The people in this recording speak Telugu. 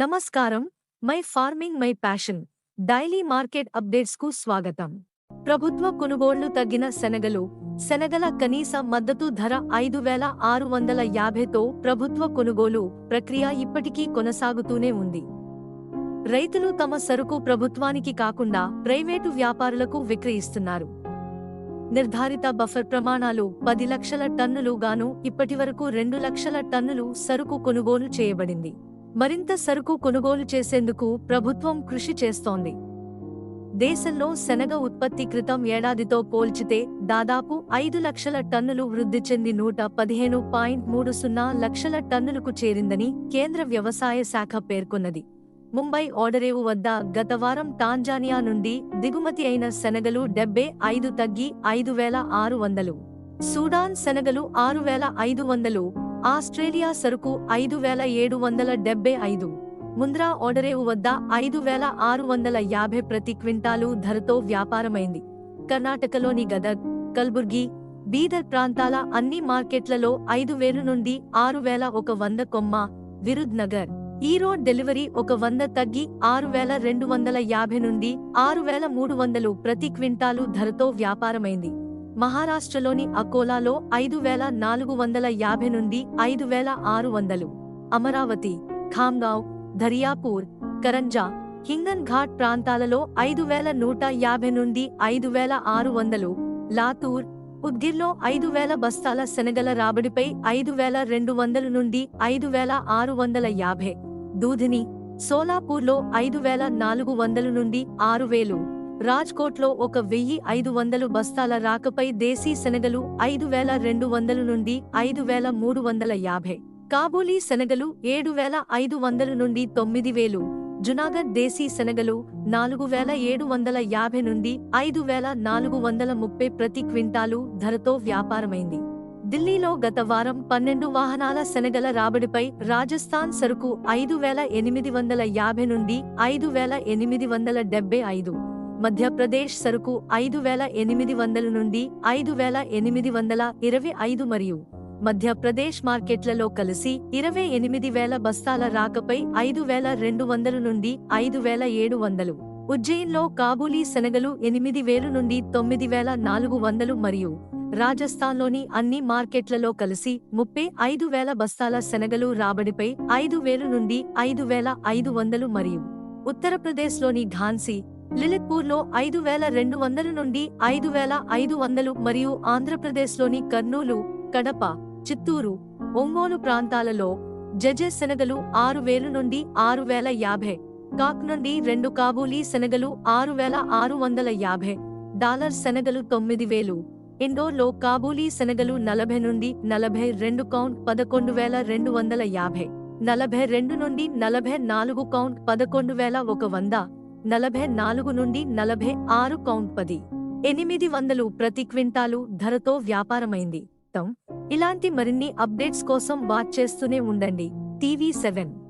నమస్కారం. My farming my passion. Daily market అప్డేట్స్కు స్వాగతం. ప్రభుత్వ కొనుగోళ్ళు తగ్గిన శనగలు. శనగల కనీస మద్దతు ధర ఐదు వేల ఆరు వందల యాభైతో ప్రభుత్వ కొనుగోలు ప్రక్రియ ఇప్పటికీ కొనసాగుతూనే ఉంది. రైతులు తమ సరుకు ప్రభుత్వానికి కాకుండా ప్రైవేటు వ్యాపారులకు విక్రయిస్తున్నారు. నిర్ధారిత బఫర్ ప్రమాణాలు పది లక్షల టన్నులు గాను ఇప్పటివరకు రెండు లక్షల టన్నులు సరుకు కొనుగోలు చేయబడింది. మరింత సరుకు కొనుగోలు చేసేందుకు ప్రభుత్వం కృషి చేస్తోంది. దేశంలో శనగ ఉత్పత్తి క్రితం ఏడాదితో పోల్చితే దాదాపు ఐదు లక్షల టన్నులు వృద్ధి చెంది నూట పదిహేను పాయింట్ మూడు సున్నా లక్షల టన్నులకు చేరిందని కేంద్ర వ్యవసాయ శాఖ పేర్కొన్నది. ముంబై ఓడరేవు వద్ద గత వారం టాంజానియా నుండి దిగుమతి అయిన శనగలు డెబ్బై ఐదు తగ్గి ఐదు వేల ఆరు వందలు సూడాన్ శనగలు ఆరు వేల ఐదు వందలు ఆస్ట్రేలియా సరుకు ఐదు వేల ఏడు వందల డెబ్బై ఐదు. ముంద్రా ఓడరేవు వద్ద ఐదు వేల ఆరు వందల యాభై ప్రతి క్వింటాలు ధరతో వ్యాపారమైంది. కర్ణాటకలోని గదగ్ కల్బుర్గి బీదర్ ప్రాంతాల అన్ని మార్కెట్లలో ఐదు వేలు నుండి ఆరు వేల ఒక వంద కొమ్మ విరుద్ నగర్. ఈరోడ్ డెలివరీ ఒక వంద తగ్గి ఆరు వేల రెండు వందల యాభై నుండి ఆరు వేల మూడు వందలు ప్రతి క్వింటాలు ధరతో వ్యాపారమైంది. మహారాష్ట్రలోని అకోలాలో ఐదు వేల నాలుగు వందల యాభై నుండి ఐదు వేల ఆరు వందలు. అమరావతి ఖామ్గావ్ దరియాపూర్ కరంజా హింగన్ ఘాట్ ప్రాంతాలలో ఐదు వేల నూట యాభై నుండి ఐదు వేల ఆరు వందలు. లాతూర్ ఉద్గిర్లో ఐదు వేల బస్తాల శనగల రాబడిపై ఐదు వేల రెండు వందలు నుండి ఐదు వేల ఆరు వందల యాభై. దూధిని సోలాపూర్లో ఐదు వేల నాలుగు వందల నుండి ఆరు వేలు. రాజ్కోట్లో ఒక వెయ్యి ఐదు వందలు బస్తాల రాకపై దేశీ శనగలు ఐదు వేల రెండు వందలు నుండి ఐదు వేల మూడు వందల యాభై. కాబూలీ శనగలు ఏడు వేల ఐదు వందలు నుండి తొమ్మిది వేలు. జునాగఢ్ దేశీ శనగలు నాలుగు వేల ఏడు వందల యాభై నుండి ఐదు వేల నాలుగు వందల ముప్పై ప్రతి క్వింటాలు ధరతో వ్యాపారమైంది. ఢిల్లీలో గత వారం పన్నెండు వాహనాల శనగల రాబడిపై రాజస్థాన్ సరుకు ఐదు వేల ఎనిమిది వందల యాభై నుండి ఐదు వేల ఎనిమిది వందల డెబ్బై ఐదు. మధ్యప్రదేశ్ సరుకు ఐదు వేల ఎనిమిది వందల నుండి ఐదు వేల ఎనిమిది వందల ఇరవై ఐదు మరియు మధ్యప్రదేశ్ మార్కెట్లలో కలిసి ఇరవై ఎనిమిది వేల బస్తాల రాకపై ఐదు వేల రెండు వందల నుండి ఐదు వేల ఏడు వందలు ఉజ్జయిన్లో కాబూలీ శనగలు ఎనిమిది వేలు నుండి తొమ్మిది వేల నాలుగు వందలు మరియు రాజస్థాన్లోని అన్ని మార్కెట్లలో కలిసి ముప్పై ఐదు వేల బస్తాల శనగలు రాబడిపై ఐదు వేలు నుండి ఐదు వేల ఐదు వందలు మరియు ఉత్తరప్రదేశ్లోని ఝాన్సీ లిలిత్పూర్లో ఐదు వేల రెండు వందల నుండి ఐదు వేల ఐదు వందలు మరియు ఆంధ్రప్రదేశ్లోని కర్నూలు కడప చిత్తూరు ఒంగోలు ప్రాంతాలలో జజె శనగలు ఆరు వేలు నుండి ఆరు వేల యాభై కాక్ నుండి రెండు కాబూలీ శనగలు ఆరు వేల ఆరు వందల యాభై డాలర్ శనగలు తొమ్మిది వేలు ఇండోర్లో కాబూలీ శనగలు నలభై నుండి నలభై రెండు కౌంట్ పదకొండు వేల రెండు వందల యాభై నలభై రెండు నుండి నలభై నాలుగు కౌంట్ పదకొండు వేల ఒక వంద నలభై నాలుగు నుండి నలభై ఆరు కౌంట్ పది. ఎనిమిది వందలు ప్రతి క్వింటాలు ధరతో వ్యాపారమైంది. తం. ఇలాంటి మరిన్ని అప్డేట్స్ కోసం వాచ్ చేస్తూనే ఉండండి. TV seven.